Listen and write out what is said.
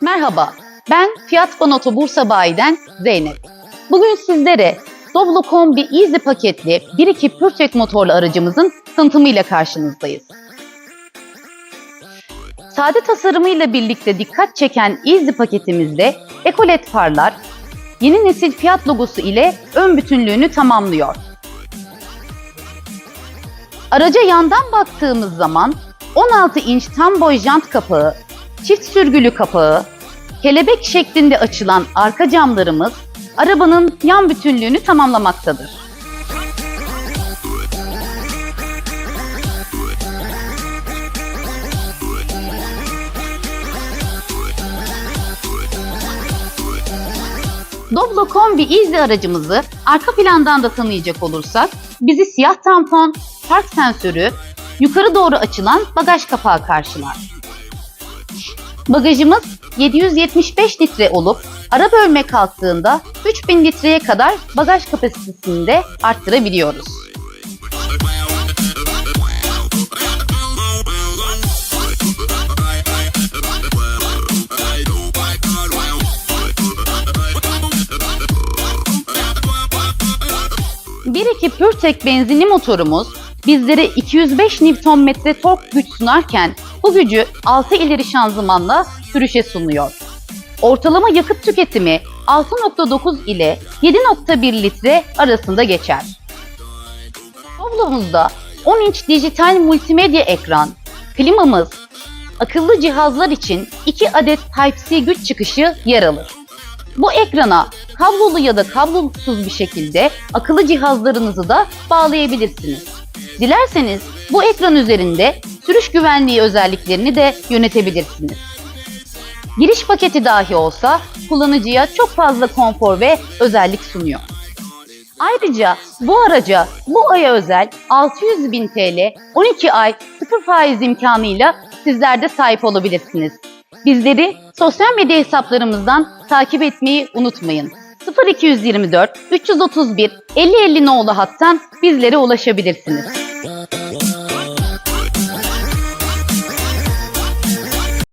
Merhaba, ben Fiyat Fonoto Bursa Bayi'den Zeynep. Bugün sizlere Doblo Kombi Easy paketli 1.2 Pürtek motorlu aracımızın tanıtımıyla karşınızdayız. Sade tasarımıyla birlikte dikkat çeken Easy paketimizde ekolet farlar, yeni nesil Fiat logosu ile ön bütünlüğünü tamamlıyor. Araca yandan baktığımız zaman 16 inç tam boy jant kapağı, çift sürgülü kapağı, kelebek şeklinde açılan arka camlarımız arabanın yan bütünlüğünü tamamlamaktadır. Doblo Kombi Easy aracımızı arka plandan da tanıyacak olursak bizi siyah tampon, park sensörü, yukarı doğru açılan bagaj kapağı karşılar. Bagajımız 775 litre olup ara bölme kalktığında 3000 litreye kadar bagaj kapasitesini de arttırabiliyoruz. Bir iki Pürtek benzinli motorumuz bizlere 205 Nm tork güç sunarken bu gücü 6 ileri şanzımanla sürüşe sunuyor. Ortalama yakıt tüketimi 6.9 ile 7.1 litre arasında geçer. Doblo'muzda 10 inç dijital multimedya ekran, klimamız, akıllı cihazlar için 2 adet Type-C güç çıkışı yer alır. Bu ekrana kablolu ya da kablosuz bir şekilde akıllı cihazlarınızı da bağlayabilirsiniz. Dilerseniz bu ekran üzerinde sürüş güvenliği özelliklerini de yönetebilirsiniz. Giriş paketi dahi olsa kullanıcıya çok fazla konfor ve özellik sunuyor. Ayrıca bu araca bu aya özel 600 bin TL 12 ay sıfır faiz imkanıyla sizler de sahip olabilirsiniz. Bizleri sosyal medya hesaplarımızdan takip etmeyi unutmayın. 0224 331 5050 nolu hattan bizlere ulaşabilirsiniz. Bye.